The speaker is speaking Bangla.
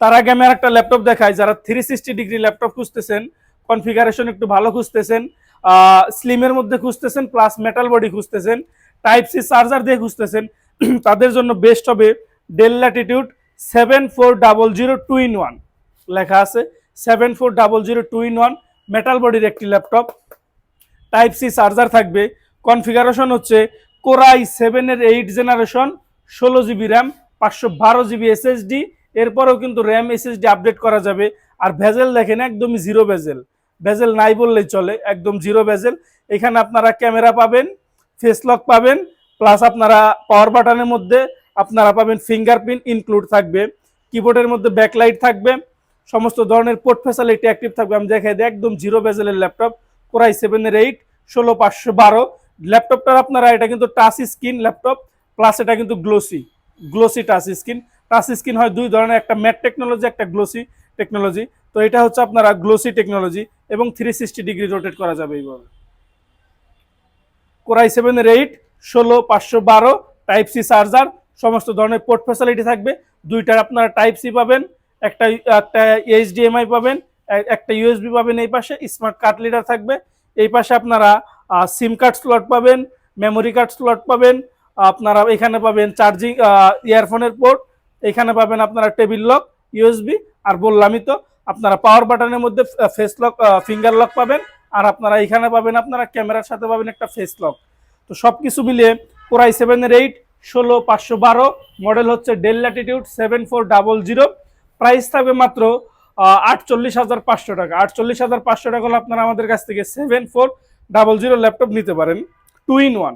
তার আগে আমি একটা ল্যাপটপ দেখাই। যারা থ্রি সিক্সটি ডিগ্রি ল্যাপটপ খুঁজতেছেন কনফিগারেশন একটু ভালো খুঁজতেছেন স্লিমের মধ্যে খুঁজতেছেন প্লাস মেটাল বডি খুঁজতেছেন টাইপ সি চার্জার দিয়ে খুঁজতেছেন, তাদের জন্য বেস্ট হবে Dell Latitude seven four double zero two in one লেখা আছে seven four double zero two in one metal বডির একটি ল্যাপটপ টাইপ সি চার্জার থাকবে। কনফিগারেশন হচ্ছে কোরাই সেভেনের এইট জেনারেশন ষোলো জিবি র্যাম পাঁচশো বারো জিবি এসএসডি এরপরেও কিন্তু র্যাম এসএসডি আপডেট করা যাবে। আর ভেজেল দেখেন, একদমই জিরো ভেজেল ভেজেল নাই বললেই চলে, একদম জিরো ভেজেল এখানে আপনারা ক্যামেরা পাবেন ফেস লক পাবেন প্লাস আপনারা পাওয়ার বাটনের মধ্যে আপনারা পাবেন ফিঙ্গারপ্রিন্ট ইনক্লুড থাকবে। কিবোর্ডের মধ্যে ব্যাকলাইট থাকবে। সমস্ত ধরনের পোর্ট ফ্যাসিলিটি অ্যাক্টিভ থাকবে। আমি দেখাই দিই, একদম জিরো বেজেলের ল্যাপটপ কোরাই সেভেনের এইট ষোলো পাঁচশো বারো। ল্যাপটপটার আপনারা, এটা কিন্তু টাচ স্ক্রিন ল্যাপটপ প্লাস এটা কিন্তু glossy glossy touch screen touch screen হয় দুই ধরনের, একটা ম্যাট টেকনোলজি একটা গ্লোসি টেকনোলজি তো এটা হচ্ছে আপনারা গ্লোসি টেকনোলজি এবং থ্রি সিক্সটি ডিগ্রি রোটেট করা যাবে এইভাবে। কোরাই সেভেনের এইট ষোলো, পাঁচশো বারো টাইপ সি চার্জার সমস্ত ধরনের পোর্ট ফ্যাসিলিটি থাকবে। দুইটার আপনারা টাইপ সি পাবেন, একটা একটা এইচডিএমআই পাবেন একটা ইউএসবি পাবেন এই পাশে স্মার্ট কার্ড লিডার থাকবে। এই পাশে আপনারা সিম কার্ড স্লট পাবেন মেমোরি কার্ড স্লট পাবেন, আপনারা এখানে পাবেন চার্জিং ইয়ারফোনের পোর্ট এখানে পাবেন আপনারা টেবিল লক ইউএসবি আর বললামই তো, আপনারা পাওয়ার বাটনের মধ্যে ফেস লক ফিঙ্গার লক পাবেন, আর আপনারা এখানে পাবেন আপনারা ক্যামেরার সাথে পাবেন একটা ফেস লক তো সব কিছু মিলিয়ে কোরাই সেভেনের এইট ষোলো পাঁচশো বারো মডেল হচ্ছে Dell Latitude seven four double zero price থাকবে মাত্র আটচল্লিশ হাজার পাঁচশো টাকা। আটচল্লিশ হাজার পাঁচশো টাকা হলে আপনারা আমাদের কাছ থেকে seven four double zero laptop নিতে পারেন টু ইন ওয়ান